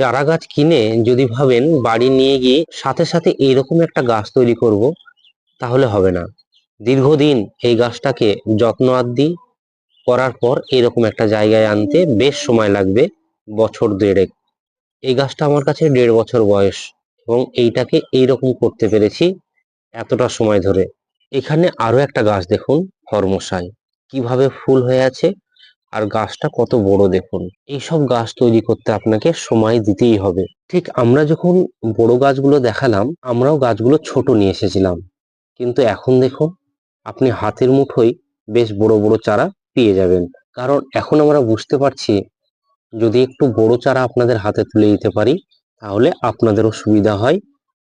চারা গাছ কিনে যদি ভাবেন বাড়ি নিয়ে গিয়ে সাথে সাথে এইরকম একটা গাছ তৈরি করব, তাহলে হবে না। দীর্ঘদিন এই গাছটাকে যত্ন আদি করার পর এরকম একটা জায়গায় আনতে বেশ সময় লাগবে, বছর দেড়েক। এই গাছটা আমার কাছে দেড় বছর বয়স এবং এইটাকে এইরকম করতে পেরেছি এতটা সময় ধরে। এখানে আরও একটা গাছ দেখুন হরমশাই কীভাবে ফুল হয়ে আছে আর গাছটা কত বড় দেখুন। এইসব গাছ তৈরি করতে আপনাকে সময় দিতেই হবে। ঠিক আমরা যখন বড় গাছগুলো দেখালাম, আমরাও গাছগুলো ছোট নিয়ে এসেছিলাম। কিন্তু এখন দেখুন, আপনি হাতের মুঠোয় বেশ বড় বড় চারা পেয়ে যাবেন। কারণ এখন আমরা বুঝতে পারছি, যদি একটু বড় চারা আপনাদের হাতে তুলে দিতে পারি, তাহলে আপনাদেরও সুবিধা হয়।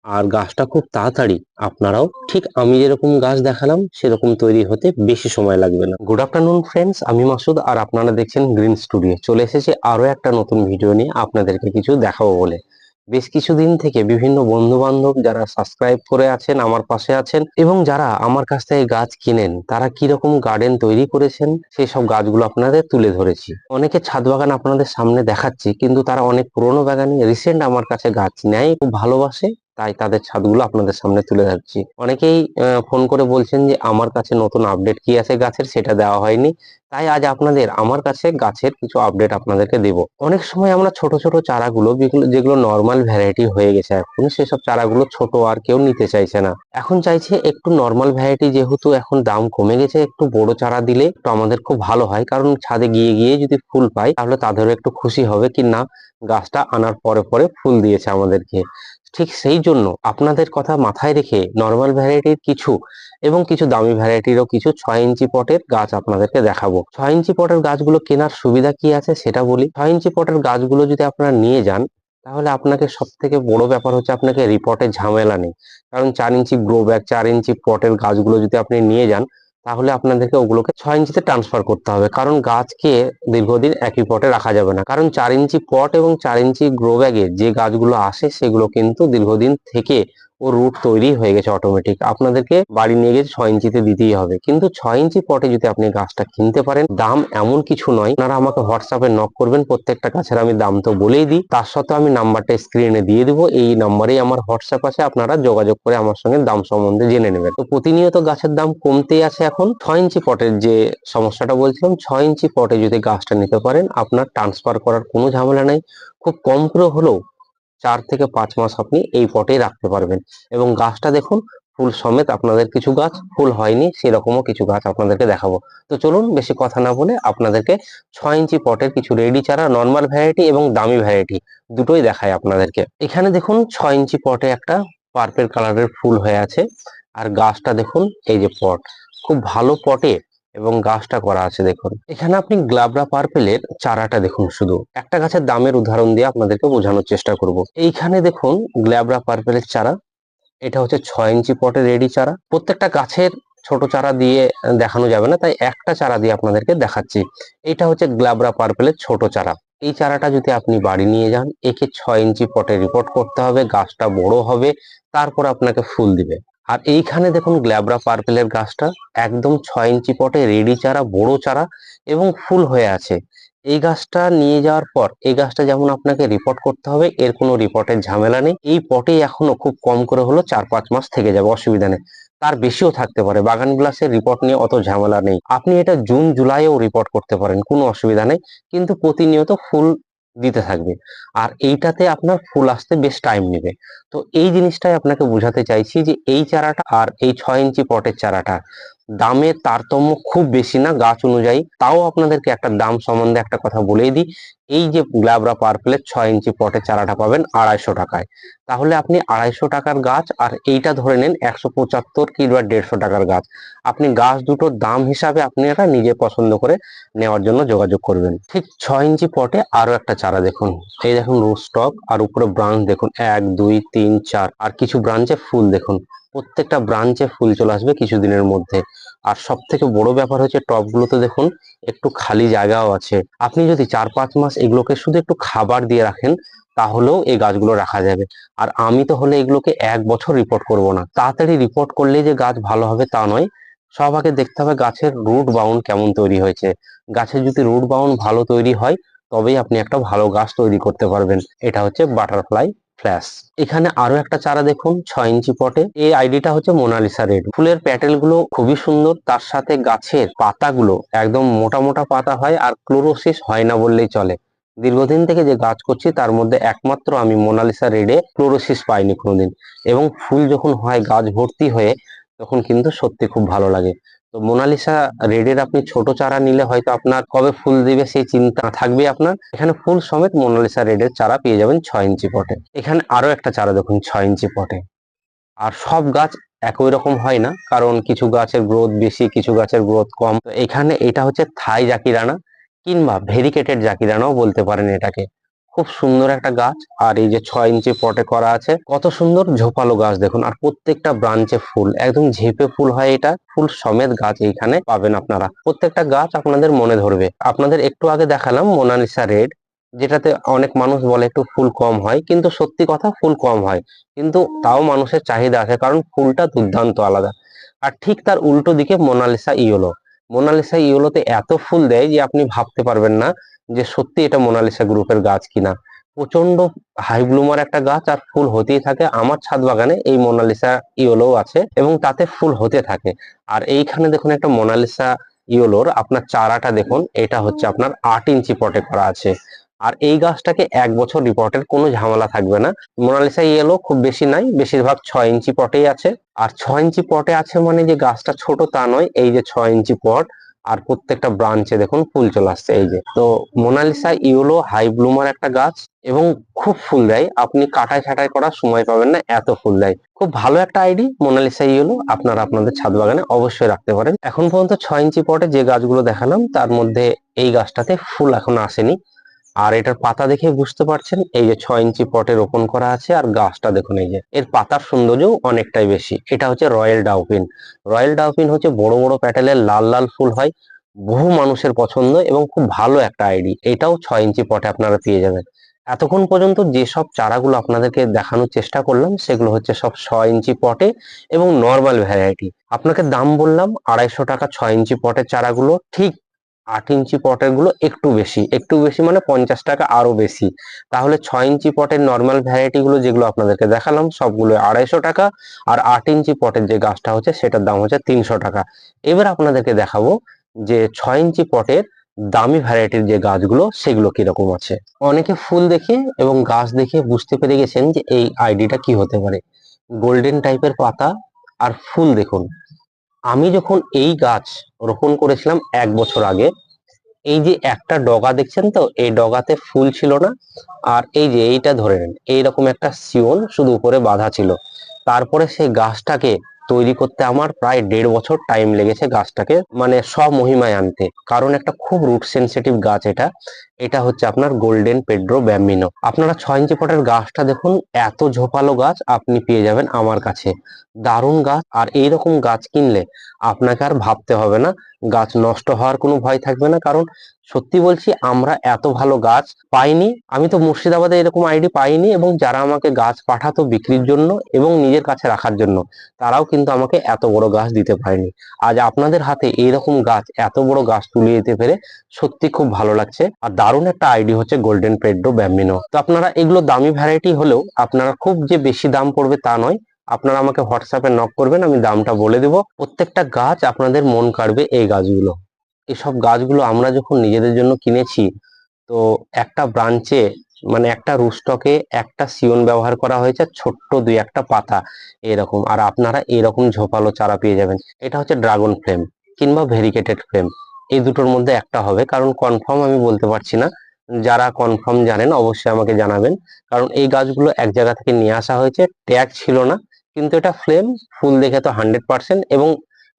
আর গাছটা খুব তাড়াতাড়ি। আপনারাও ঠিক আমি যেরকম গাছ দেখালাম, সেরকম তৈরি হতে বেশি সময় লাগবে না। গুড আফটারনুন ফ্রেন্ডস আমি মাসুদ আর আপনারা দেখছেন গ্রিন স্টুডিও চলে এসেছি আরও একটা নতুন ভিডিও নিয়ে আপনাদেরকে কিছু দেখাবো বলে। বেশ কিছুদিন থেকে বিভিন্ন বন্ধু বান্ধব যারা সাবস্ক্রাইব করে আছেন, আমার পাশে আছেন, এবং যারা আমার কাছ থেকে গাছ কিনেন, তারা কীরকম গার্ডেন তৈরি করেছেন সেই সব গাছগুলো আপনাদের তুলে ধরেছি। অনেকে ছাদ বাগান আপনাদের সামনে দেখাচ্ছি, কিন্তু তারা অনেক পুরনো বাগানে রিসেন্ট আমার কাছে গাছ নেয়, খুব ভালোবাসে তাই তাদের ছাদগুলো আপনাদের সামনে তুলে ধরছি। অনেকেই ফোন করে বলছেন যে, আমার কাছে নতুন আপডেট কি আছে গাছের? সেটা দেওয়া হয়নি। তাই আজ আপনাদের, আমার কাছে গাছের কিছু আপডেট আপনাদেরকে দেব। অনেক সময় আমরা ছোট ছোট চারাগুলো, যেগুলো নর্মাল ভ্যারাইটি হয়ে গেছে এখন, সেসব চারাগুলো ছোট আর কেউ নিতে চাইছে না। এখন চাইছে একটু নর্মাল ভ্যারাইটি যেহেতু এখন দাম কমে গেছে, একটু বড় চারা দিলে একটু আমাদের খুব ভালো হয়। কারণ ছাদে গিয়ে গিয়ে যদি ফুল পাই, তাহলে তাদেরও একটু খুশি হবে কি না, গাছটা আনার পরে পরে ফুল দিয়েছে আমাদেরকে। ঠিক সেই জন্য আপনাদের কথা মাথায় রেখে নর্মাল ভ্যারাইটির কিছু এবং কিছু দামি ভ্যারাইটিরও কিছু ছয় ইঞ্চি পটের গাছ আপনাদেরকে দেখাবো। ছয় ইঞ্চি পটের গাছগুলো কেনার সুবিধা কি আছে সেটা বলি। ছয় ইঞ্চি পটের গাছগুলো যদি আপনারা নিয়ে যান, তাহলে আপনাকে সব থেকে বড় ব্যাপার হচ্ছে আপনাকে রিপোর্টের ঝামেলা নেই। কারণ চার ইঞ্চি গ্রো ব্যাগ চার ইঞ্চি পটের গাছগুলো যদি আপনি নিয়ে যান তাহলে আপনাদেরকে ওগুলোকে ছয় ইঞ্চিতে ট্রান্সফার করতে হবে। কারণ গাছকে দীর্ঘদিন একই পটে রাখা যাবে না। কারণ চার ইঞ্চি পট এবং চার ইঞ্চি গ্রো ব্যাগে যে গাছগুলো আসে সেগুলো কিন্তু দীর্ঘদিন থেকে ও রুট তৈরি হয়ে গেছে অটোমেটিক আপনাদেরকে বাড়ি নিয়ে গিয়ে ছয় ইঞ্চিতে দিতেই হবে। কিন্তু ছয় ইঞ্চি পটে যদি আপনি গাছটা কিনতে পারেন, দাম এমন কিছু নয়। আপনারা আমাকে হোয়াটসঅ্যাপে নক করবেন, প্রত্যেকটা গাছের আমি দাম তো বলেই দিই। তার সাথে আমি নাম্বারটা স্ক্রিনে দিয়ে দিব। এই নাম্বারেই আমার হোয়াটসঅ্যাপ আছে, আপনারা যোগাযোগ করে আমার সঙ্গে দাম সম্বন্ধে জেনে নেবেন। তো প্রতিনিয়ত গাছের দাম কমতেই আছে এখন। ছয় ইঞ্চি পটের যে সমস্যাটা বলছিলাম, ছয় ইঞ্চি পটে যদি গাছটা নিতে পারেন, আপনার ট্রান্সফার করার কোনো ঝামেলা নাই। খুব কম করে হলেও চার থেকে পাঁচ মাস আপনি এই পটেই রাখতে পারবেন। এবং গাছটা দেখুন, ফুল সমেত আপনাদের কিছু গাছ, ফুল হয়নি, সেরকমও কিছু গাছ আপনাদেরকে দেখাবো। তো চলুন, বেশি কথা না বলে আপনাদেরকে ছয় ইঞ্চি পটের কিছু রেডি চারা নর্মাল ভ্যারাইটি এবং দামি ভ্যারাইটি দুটোই দেখায় আপনাদেরকে। এখানে দেখুন, ছয় ইঞ্চি পটে একটা পার্পেল কালারের ফুল হয়ে আছে। আর গাছটা দেখুন, এই যে পট। খুব ভালো পটে এবং গাছটা করা আছে, দেখুন। এখানে আপনি গ্লাবরা পার্পেলের চারাটা দেখুন শুধু। একটা গাছের দামের উদাহরণ দিয়ে আপনাদেরকে বোঝানোর চেষ্টা করব। এইখানে দেখুন গ্লাবরা পার্পেলের চারা। এটা হচ্ছে ছয় ইঞ্চি পটের রেডি চারা। প্রত্যেকটা গাছের ছোট চারা দিয়ে দেখানো যাবে না, তাই একটা চারা দিয়ে আপনাদেরকে দেখাচ্ছি। এটা হচ্ছে গ্লাবরা পার্পেলের ছোট চারা। এই চারাটা যদি আপনি বাড়ি নিয়ে যান, একে ছয় ইঞ্চি পটে রিপোর্ট করতে হবে, গাছটা বড় হবে, তারপর আপনাকে ফুল দিবে। আর এইখানে দেখুন গ্ল্যাবরা পার্পেলের গাছটা একদম ছয় ইঞ্চি পটে রেডি চারা, বড় চারা এবং ফুল হয়ে আছে। এই গাছটা নিয়ে যাওয়ার পর, এই গাছটা যেমন আপনাকে রিপোর্ট করতে হবে, এর কোনো রিপোর্টের ঝামেলা নেই। এই পটেই এখনও খুব কম করে হলো চার পাঁচ মাস থেকে যাবে, অসুবিধা নেই। তার বেশিও থাকতে পারে, বাগান গ্লাসের রিপোর্ট নিয়ে অত ঝামেলা নেই। আপনি এটা জুন জুলাইও রিপোর্ট করতে পারেন, কোনো অসুবিধা নেই। কিন্তু প্রতিনিয়ত ফুল দিতে থাকবে। আর এইটাতে আপনার ফুল আসতে বেশ টাইম নেবে। তো এই জিনিসটাই আপনাকে বোঝাতে চাইছি যে এই চারাটা আর এই ছয় ইঞ্চি পটের চারাটা দামের তারতম্য খুব বেশি না, গাছ অনুযায়ী। তাও আপনাদেরকে একটা দাম সম্বন্ধে একটা কথা বলেই দিই। এই যে গ্ল্যাবরা পার্পলের ছয় ইঞ্চি পটে চারাটা পাবেন আড়াইশো টাকায়। তাহলে আপনি আড়াইশো টাকার গাছ আর এইটা ধরে নেন একশো পঁচাত্তর কিংবা দেড়শো টাকার গাছ। আপনি গাছ দুটোর দাম হিসাবে আপনি এটা নিজে পছন্দ করে নেওয়ার জন্য যোগাযোগ করবেন। ঠিক ছয় ইঞ্চি পটে আরও একটা চারা দেখুন। এই দেখুন রোস্টক আর উপরে ব্রাঞ্চ দেখুন। এক, দুই, তিন, চার আর কিছু ব্রাঞ্চে ফুল দেখুন। প্রত্যেকটা ব্রাঞ্চে ফুল চলে আসবে কিছুদিনের মধ্যে। আর সব থেকে বড় ব্যাপার হচ্ছে টবগুলোতে দেখুন, একটু খালি জায়গাও আছে। আপনি যদি চার পাঁচ মাস এগুলোকে শুধু একটু খাবার দিয়ে রাখেন, তাহলেও এই গাছগুলো রাখা যাবে। আর আমি তো হলে এগুলোকে এক বছর রিপোর্ট করব না। তাড়াতাড়ি রিপোর্ট করলেই যে গাছ ভালো হবে তা নয়। সব আগে দেখতে হবে গাছের রুট বাউন্ড কেমন তৈরি হয়েছে। গাছের যদি রুট বাউন্ড ভালো তৈরি হয়, তবেই আপনি একটা ভালো গাছ তৈরি করতে পারবেন। এটা হচ্ছে বাটারফ্লাই ফ্ল্যাশ এখানে আরও একটা চারা দেখুন, ছয় ইঞ্চি পটে। এই আইডিটা হচ্ছে মোনালিসা রেড ফুলের প্যাটেলগুলো খুবই সুন্দর, তার সাথে গাছের পাতাগুলো একদম মোটা মোটা পাতা হয় আর ক্লোরোসিস হয় না বললেই চলে। দীর্ঘদিন থেকে যে গাছ করছি, তার মধ্যে একমাত্র আমি মোনালিসা রেডে ক্লোরোসিস পাইনি কোনোদিন। এবং ফুল যখন হয় গাছ ভর্তি হয়ে, তখন কিন্তু সত্যি খুব ভালো লাগে। তো মোনালিসা রেডের আপনি ছোট চারা নিলে হয়তো আপনার কবে ফুল দিবে সেই চিন্তা থাকবে আপনার। এখানে ফুল সমেত মোনালিসা রেডের চারা পেয়ে যাবেন ছয় ইঞ্চি পটে। এখানে আরও একটা চারা দেখুন, ছয় ইঞ্চি পটে। আর সব গাছ একই রকম হয় না, কারণ কিছু গাছের গ্রোথ বেশি, কিছু গাছের গ্রোথ কম। এখানে এটা হচ্ছে থাই জাকিরানা কিংবা ভেরিকেটেড জাকিরানাও বলতে পারেন এটাকে। খুব সুন্দর একটা গাছ। আর এই যে ছয় ইঞ্চি পটে করা আছে, কত সুন্দর ঝোপালো গাছ দেখুন। আর প্রত্যেকটা ব্রাঞ্চে ফুল, একদম ঝেপে ফুল হয় এটা। ফুল সমেত গাছ এইখানে পাবেন আপনারা। প্রত্যেকটা গাছ আপনাদের মনে ধরবে। আপনাদের একটু আগে দেখালাম মোনালিসা রেড, যেটাতে অনেক মানুষ বলে একটু ফুল কম হয়। কিন্তু সত্যি কথা ফুল কম হয়। কিন্তু তাও মানুষের চাহিদা আছে, কারণ ফুলটা দুর্দান্ত আলাদা। আর ঠিক তার উল্টো দিকে মোনালিসা ইয়েলো। মোনালিসা ইয়েলোতে এত ফুল দেয় যে আপনি ভাবতে পারবেন না যে সত্যি এটা মোনালিসা গ্রুপের গাছ কিনা। প্রচণ্ড হাই ব্লুমার একটা গাছ আর ফুল হতেই থাকে। আমার ছাদ বাগানে এই মোনালিসা ইয়েলো আছে এবং তাতে ফুল হতে থাকে। আর এইখানে দেখুন একটা মোনালিসা ইয়েলোর আপনার চারাটা দেখুন, এটা হচ্ছে আপনার আট ইঞ্চি পটে করা আছে। আর এই গাছটাকে এক বছর রিপোর্টের কোনো ঝামেলা থাকবে না। মোনালিসা ইয়েলো খুব বেশি নাই, বেশিরভাগ ছয় ইঞ্চি পটেই আছে। আর ছয় ইঞ্চি পটে আছে মানে যে গাছটা ছোট তা নয়, এই যে ছয় ইঞ্চি পট আর প্রত্যেকটা ব্রাঞ্চে দেখুন ফুল চলে আসছে, এই যে। তো মোনালিসা ইউলো হাই ব্লুমার একটা গাছ এবং খুব ফুল দেয়। আপনি কাটাই ছাটাই করার সময় পাবেন না, এত ফুল দেয়। খুব ভালো একটা আইডি মোনালিসা ইউলো আপনারা আপনাদের ছাদ বাগানে অবশ্যই রাখতে পারেন। এখন পর্যন্ত ছয় ইঞ্চি পটে যে গাছগুলো দেখালাম, তার মধ্যে এই গাছটাতে ফুল এখন আসেনি। আর এটার পাতা দেখে বুঝতে পারছেন, এই যে ছয় ইঞ্চি পটে রোপণ করা আছে, আর গাছটা দেখুন এই যে। এর পাতার সৌন্দর্য অনেকটাই বেশি। এটা হচ্ছে রয়্যাল ডাউপিন রয়্যাল ডাউপিন হচ্ছে বড় বড় প্যাটেলের লাল লাল ফুল হয়, বহু মানুষের পছন্দ এবং খুব ভালো একটা আইডি। এটাও ছয় ইঞ্চি পটে আপনারা পেয়ে যাবেন। এতক্ষণ পর্যন্ত যেসব চারাগুলো আপনাদেরকে দেখানোর চেষ্টা করলাম, সেগুলো হচ্ছে সব ছয় ইঞ্চি পটে এবং নর্মাল ভ্যারাইটি। আপনাকে দাম বললাম আড়াইশো টাকা ছয় ইঞ্চি পটের চারাগুলো, ঠিক আট ইঞ্চি পটেরগুলো একটু বেশি। একটু বেশি মানে পঞ্চাশ টাকা আরও বেশি। তাহলে ছয় ইঞ্চি পটের নর্মাল ভ্যারাইটি গুলো যেগুলো আপনাদেরকে দেখালাম, সবগুলো আড়াইশো টাকা আর আট ইঞ্চি পটের যে গাছটা হচ্ছে, সেটার দাম হচ্ছে তিনশো টাকা। এবার আপনাদেরকে দেখাবো যে ছয় ইঞ্চি পটের দামি ভ্যারাইটির যে গাছগুলো, সেগুলো কীরকম আছে। অনেকে ফুল দেখে এবং গাছ দেখে বুঝতে পেরে গেছেন যে এই আইডিটা কি হতে পারে। গোল্ডেন টাইপের পাতা আর ফুল দেখুন। আমি যখন এই গাছ রোপণ করেছিলাম এক বছর আগে, এই যে একটা ডগা দেখছেন তো, এই ডগাতে ফুল ছিল না। আর এই যে এইটা ধরে নেন, এইরকম একটা সিওন শুধু উপরে বাঁধা ছিল। তারপরে সেই গাছটাকে তৈরি করতে আমার প্রায় দেড় বছর টাইম লেগেছে গাছটাকে মানে সব মহিমায় আনতে। কারণ একটা খুব রুট সেন্সিটিভ গাছ এটা। এটা হচ্ছে আপনার গোল্ডেন পেড্রো ব্যামিনো আপনারা ছয় ইঞ্চি পটের গাছটা দেখুন, এত ঝোপালো গাছ আপনি পেয়ে যাবেন আমার কাছে। দারুণ গাছ। আর এইরকম গাছ কিনলে আপনাকে আর ভাবতে হবে না গাছ নষ্ট হওয়ার কোনো ভয় থাকবে না। কারণ সত্যি বলছি, আমরা এত ভালো গাছ পাইনি। আমি তো মুর্শিদাবাদে এরকম আইডি পাইনি এবং যারা আমাকে গাছ পাঠাতো বিক্রির জন্য এবং নিজের কাছে রাখার জন্য, তারাও কিন্তু আমাকে এত বড় গাছ দিতে পারেনি। আজ আপনাদের হাতে এইরকম গাছ, এত বড় গাছ তুলে দিতে পেরে সত্যি খুব ভালো লাগছে। আর দারুণ একটা আইডি হচ্ছে গোল্ডেন পেড্রো ব্যাম্বিনো তো আপনারা এগুলো দামি ভ্যারাইটি হলেও আপনারা খুব যে বেশি দাম পড়বে তা নয় আপনারা আমাকে হোয়াটসঅ্যাপে নক করবেন, আমি দামটা বলে দেব। প্রত্যেকটা গাছ আপনাদের মন কাড়বে এই গাছগুলো। এসব গাছগুলো আমরা যখন নিজেদের জন্য কিনেছি, তো একটা ব্রাঞ্চে মানে একটা রুস্টকে একটা সিওন ব্যবহার করা হয়েছে, ছোট্ট দুই একটা পাতা এরকম। আর আপনারা এরকম ঝোপালো চারা পেয়ে যাবেন। এটা হচ্ছে ড্রাগন ফ্লেম কিংবা ভেরিকেটেড ফ্লেম এই দুটোর মধ্যে একটা হবে, কারণ কনফার্ম আমি বলতে পারছি না। যারা কনফার্ম জানেন, অবশ্যই আমাকে জানাবেন। কারণ এই গাছগুলো এক জায়গা থেকে নিয়ে আসা হয়েছে ট্যাগ ছিল না। কিন্তু এটা ফ্লেম ফুল দেখে তো হান্ড্রেড পার্সেন্ট এবং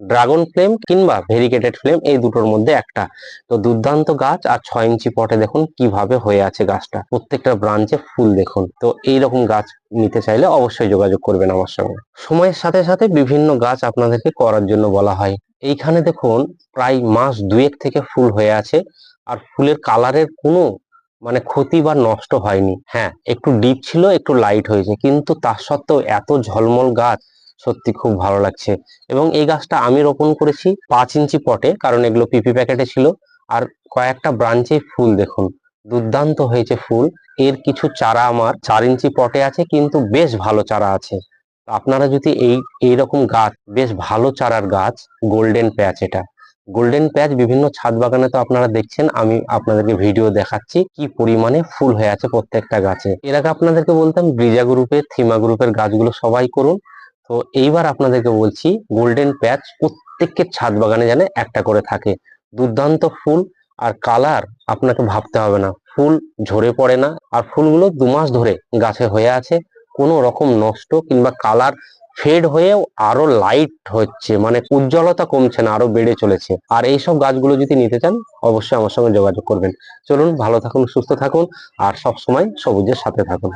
ড্রাগন ফ্লেম কিংবা ভেরিকেটেড ফ্লেম এই দুটোর মধ্যে একটা। তো দুর্দান্ত গাছ, আর ছয় ইঞ্চি পটে দেখুন কীভাবে হয়ে আছে গাছটা। প্রত্যেকটা ব্রাঞ্চে ফুল দেখুন। তো এইরকম গাছ নিতে চাইলে অবশ্যই যোগাযোগ করবেন আমার সঙ্গে। সময়ের সাথে সাথে বিভিন্ন গাছ আপনাদেরকে করার জন্য বলা হয়। এইখানে দেখুন, প্রায় মাস দুয়েক থেকে ফুল হয়ে আছে। আর ফুলের কালারের কোনো মানে ক্ষতি বা নষ্ট হয়নি। হ্যাঁ একটু ডিপ ছিল, একটু লাইট হয়েছে, কিন্তু তার সত্ত্বেও এত ঝলমল গাছ সত্যি খুব ভালো লাগছে। এবং এই গাছটা আমি রোপণ করেছি পাঁচ ইঞ্চি পটে, কারণ এগুলো পিপি প্যাকেটে ছিল। আর কয়েকটা ব্রাঞ্চে ফুল দেখুন, দুর্দান্ত হয়েছে ফুল। এর কিছু চারা আমার চার ইঞ্চি পটে আছে, কিন্তু বেশ ভালো চারা আছে। আপনারা যদি এই এইরকম গাছ, বেশ ভালো চারার গাছ গোল্ডেন প্যাচ এটা। গোল্ডেন প্যাচ বিভিন্ন ছাদ বাগানে তো আপনারা দেখছেন, আমি আপনাদেরকে ভিডিও দেখাচ্ছি কি পরিমাণে ফুল হয়ে আছে প্রত্যেকটা গাছে। এর আগে আপনাদেরকে বলতাম ব্রিজা গ্রুপের থিমা গ্রুপের গাছগুলো সবাই করুন। তো এইবার আপনাদেরকে বলছি গোল্ডেন প্যাচ প্রত্যেকের ছাদ বাগানে যেন একটা করে থাকে। দুর্দান্ত ফুল আর কালার আপনাকে ভাবতে হবে না। ফুল ঝরে পড়ে না। আর ফুলগুলো দু মাস ধরে গাছে হয়ে আছে। কোনো রকম নষ্ট কিংবা কালার ফেড হয়েও আরও লাইট হচ্ছে মানে উজ্জ্বলতা কমছে না, আরও বেড়ে চলেছে। আর এইসব গাছগুলো যদি নিতে চান, অবশ্যই আমার সঙ্গে যোগাযোগ করবেন। চলুন, ভালো থাকুন, সুস্থ থাকুন, আর সব সময় সবুজের সাথে থাকুন।